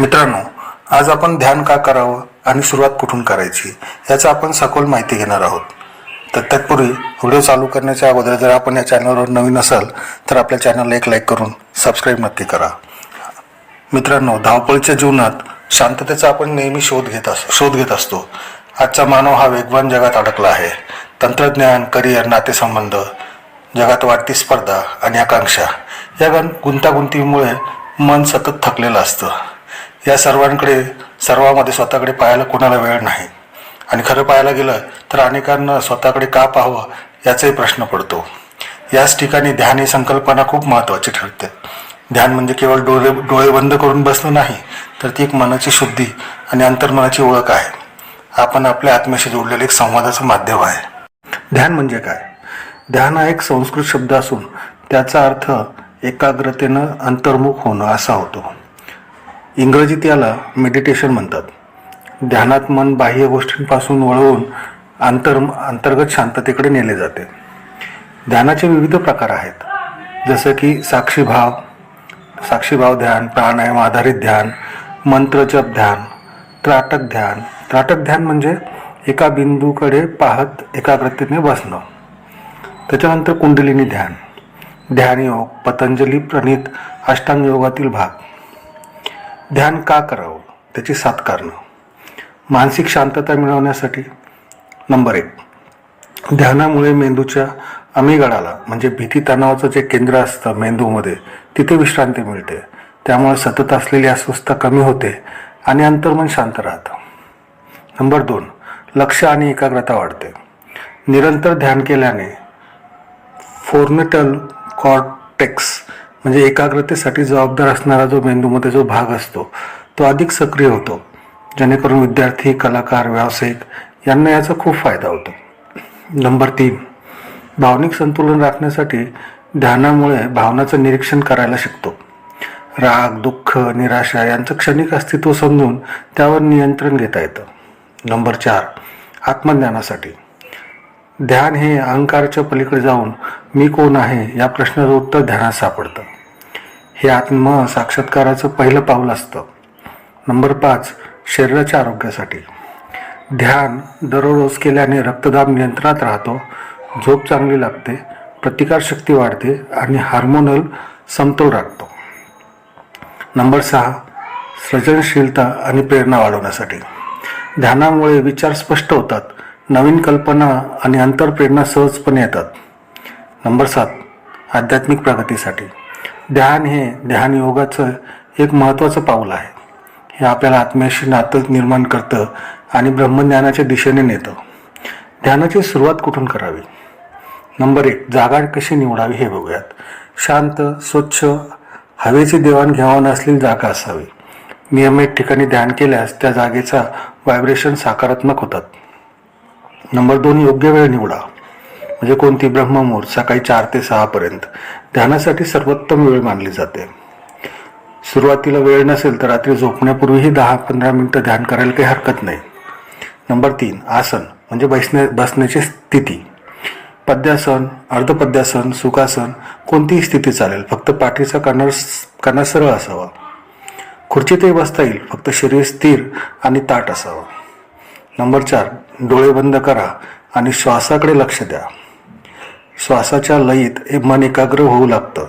मित्रांनो आज आपण ध्यान का करावं आणि सुरुवात कुठून करायची याचा आपण सखोल माहिती घेणार आहोत. तर तत्पूर्वी व्हिडिओ चालू करण्याच्या अगोदर जर आपण या चॅनलवर नवीन असाल तर आपल्या चॅनलला एक लाईक करून सबस्क्राईब नक्की करा. मित्रांनो धावपळीच्या जीवनात शांततेचा आपण नेहमी शोध घेत असतो शोध घेत असतो. आजचा मानव हा वेगवान जगात अडकला आहे. तंत्रज्ञान करिअर नातेसंबंध जगात वाढती स्पर्धा आणि आकांक्षा या गण गुंतागुंतीमुळे मन सतत थकलेलं असतं. या सर्वांकडे सर्वामध्ये स्वतःकडे पाहायला कोणाला वेळ नाही. आणि खरं पाहायला गेलं तर अनेकांना स्वतःकडे का पाहावं याचाही प्रश्न पडतो. याच ठिकाणी ध्यान ही संकल्पना खूप महत्त्वाची ठरते. ध्यान म्हणजे केवळ डोळे डोळे बंद करून बसणं नाही तर ती एक मनाची शुद्धी आणि अंतर्मनाची ओळख आहे. आपण आपल्या आत्म्याशी जोडलेलं एक संवादाचं माध्यम आहे. ध्यान म्हणजे काय? ध्यान हा एक संस्कृत शब्द असून त्याचा अर्थ एकाग्रतेनं अंतर्मुख होणं असा होतो. इंग्रजीत याला मेडिटेशन म्हणतात. ध्यानात मन बाह्य गोष्टींपासून वळवून अंतर अंतर्गत शांततेकडे नेले जाते. ध्यानाचे विविध प्रकार आहेत. जसं की साक्षीभाव साक्षीभाव ध्यान प्राणायाम आधारित ध्यान मंत्रजप ध्यान त्राटक ध्यान. त्राटक ध्यान म्हणजे एका बिंदूकडे पाहत एकाग्रतेने बसणं. त्याच्यानंतर कुंडलिनी ध्यान. ध्यानयोग पतंजली प्रणीत अष्टांग योगातील भाग. ध्यान का करावं? त्याची सात कारणं. मानसिक शांतता मिळवण्यासाठी नंबर एक ध्यानामुळे मेंदूच्या अमिगडाला म्हणजे भीती तणावाचं जे केंद्र असतं मेंदूमध्ये तिथे विश्रांती मिळते. त्यामुळे सतत असलेली अस्वस्थता कमी होते आणि अंतर्मन शांत राहतं. नंबर दोन लक्ष आणि एकाग्रता वाढते. निरंतर ध्यान केल्याने फोर्नेटल कॉर्टेक्स म्हणजे एकाग्रतेसाठी जबाबदार असणारा जो मेंदूमध्ये जो भाग असतो तो अधिक सक्रिय होतो. जेणेकरून विद्यार्थी कलाकार व्यावसायिक यांना याचा खूप फायदा होतो. नंबर तीन भावनिक संतुलन राखण्यासाठी ध्यानामुळे भावनाचं निरीक्षण करायला शिकतो. राग दुःख निराशा यांचं क्षणिक अस्तित्व समजून त्यावर नियंत्रण घेता येतं. नंबर चार आत्मज्ञानासाठी. ध्यान हे अहंकाराच्या पलीकडे जाऊन मी कोण आहे या प्रश्नाचं उत्तर ध्यानात सापडतं. हे आत्म साक्षात्काराचं पहिलं पाऊल असतं. नंबर पाच शरीराच्या आरोग्यासाठी. ध्यान दररोज केल्याने रक्तदाब नियंत्रणात राहतो झोप चांगली लागते प्रतिकारशक्ती वाढते आणि हार्मोनल समतोल राखतो. नंबर सहा सृजनशीलता आणि प्रेरणा वाढवण्यासाठी. ध्यानामुळे विचार स्पष्ट होतात नवीन कल्पना आणि अंतरप्रेरणा सहजपणे येतात. नंबर सात आध्यात्मिक प्रगतीसाठी. ध्यान हे ध्यान योगाचं एक महत्त्वाचं पाऊल आहे. हे आपल्याला आत्म्याशी नातं निर्माण करतं आणि ब्रह्मज्ञानाच्या दिशेने नेतं. ध्यानाची सुरुवात कुठून करावी? नंबर एक जागा कशी निवडावी हे बघूयात. शांत स्वच्छ हवेची देवाणघेवाण असलेली जागा असावी. नियमित ठिकाणी ध्यान केल्यास त्या जागेचा व्हायब्रेशन सकारात्मक होतात. नंबर दोन योग्य वेळ निवडा. म्हणजे कोणती ब्रह्ममुहूर्त सकाळी चार ते सहापर्यंत. ध्यानासाठी सर्वोत्तम वेळ मानली जाते. सुरुवातीला वेळ नसेल तर रात्री झोपण्यापूर्वीही दहा पंधरा मिनटं ध्यान करायला काही हरकत नाही. नंबर तीन आसन म्हणजे बसण्या बसण्याची स्थिती. पद्यासन अर्धपद्यासन सुखासन कोणतीही स्थिती चालेल फक्त पाठीचा कणर कणा सरळ असावा. खुर्चीतही बसता येईल फक्त शरीर स्थिर आणि ताट असावं. नंबर चार डोळे बंद करा आणि श्वासाकडे लक्ष द्या. श्वासाच्या लयीत हे मन एकाग्र होऊ लागतं.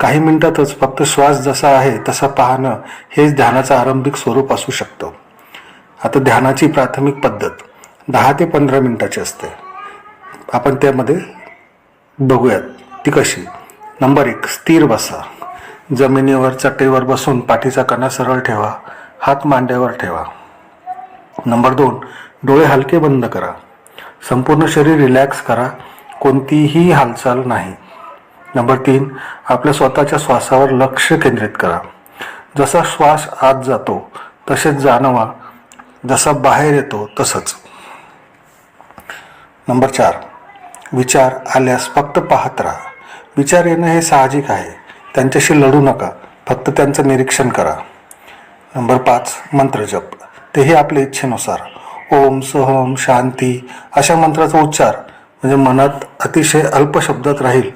काही मिनिटातच फक्त श्वास जसा आहे तसा पाहणं हेच ध्यानाचं आरंभिक स्वरूप असू शकतं. आता ध्यानाची प्राथमिक पद्धत दहा ते पंधरा मिनिटाची असते. आपण त्यामध्ये बघूयात ती कशी. नंबर एक स्थिर बसा. जमिनीवर चटईवर बसून पाठीचा कणा सरळ ठेवा. हात मांड्यावर ठेवा. नंबर दोन डोळे हलके बंद करा. संपूर्ण शरीर रिलॅक्स करा. कोणतीही हालचाल नाही. नंबर तीन आपल्या स्वतःच्या श्वासावर लक्ष केंद्रित करा. जसा श्वास आत जातो तसेच जाणवा. जसा बाहेर येतो तसंच. नंबर चार विचार आल्यास फक्त पाहत राहा. विचार येणं हे साहजिक आहे. त्यांच्याशी लढू नका. फक्त त्यांचं निरीक्षण करा. नंबर पाच मंत्रजप तेही आपल्या इच्छेनुसार. ओम सोहम शांती अशा मंत्राचा उच्चार म्हणजे मनात अतिशय अल्प शब्दात राहील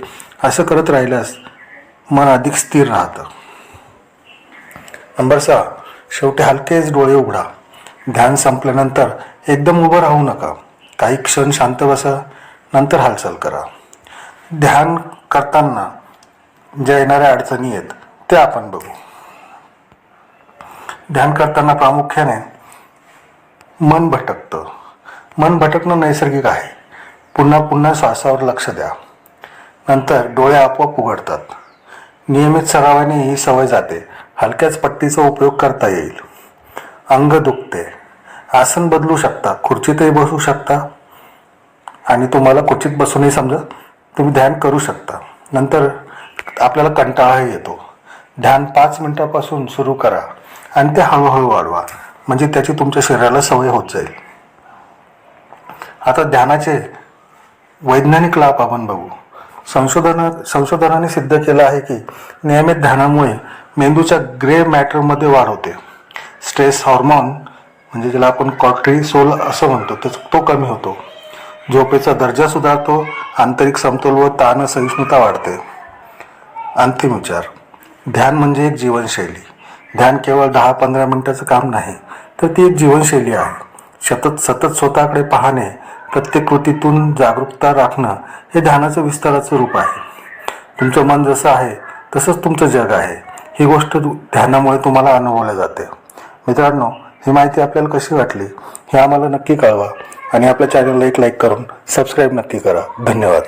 असं करत राहिल्यास मन अधिक स्थिर राहतं. नंबर सहा शेवटी हलकेच डोळे उघडा. ध्यान संपल्यानंतर एकदम उभं राहू नका. काही क्षण शांत बसा नंतर हालचाल करा. ध्यान करताना ज्या येणाऱ्या अडचणी आहेत त्या आपण बघू. ध्यान करताना प्रामुख्याने मन भटकतं. मन भटकणं नैसर्गिक आहे. पुन्हा पुन्हा श्वासावर लक्ष द्या. नंतर डोळे आपोआप उघडतात. नियमित सरावाने ही सवय जाते. हलक्याच पट्टीचा उपयोग करता येईल. अंग दुखते. आसन बदलू शकता. खुर्चीतही बसू शकता. आणि तुम्हाला खुर्चीत बसूनही समजा तुम्ही ध्यान करू शकता. नंतर आपल्याला कंटाळाही येतो. ध्यान पाच मिनटापासून सुरू करा आणि ते हळूहळू वाढवा. म्हणजे त्याची तुमच्या शरीराला सवय होत जाईल. आता ध्यानाचे वैज्ञानिक लाभ आपण बघू. संशोधना संशोधनाने सिद्ध केलं आहे की नियमित ध्यानामुळे मेंदूच्या ग्रे मॅटरमध्ये वाढ होते. स्ट्रेस हॉर्मोन म्हणजे ज्याला आपण कॉर्टिसोल असं म्हणतो तो तो कमी होतो. झोपेचा दर्जा सुधारतो आंतरिक समतोल व ताण सहिष्णुता वाढते. अंतिम विचार. ध्यान म्हणजे एक जीवनशैली. ध्यान केवळ दहा पंधरा मिनटाचं काम नाही तर ती एक जीवनशैली आहे. सतत सतत स्वतःकडे पाहणे प्रत्येक कृतीतून जागरूकता राखणं हे ध्यानाचं विस्ताराचं रूप आहे. तुमचं मन जसं आहे तसंच तुमचं जग आहे. ही गोष्ट ध्यानामुळे तुम्हाला अनुभवल्या जाते. मित्रांनो ही माहिती आपल्याला कशी वाटली हे आम्हाला नक्की कळवा आणि आपल्या चॅनलला एक लाईक करून सबस्क्राईब नक्की करा. धन्यवाद.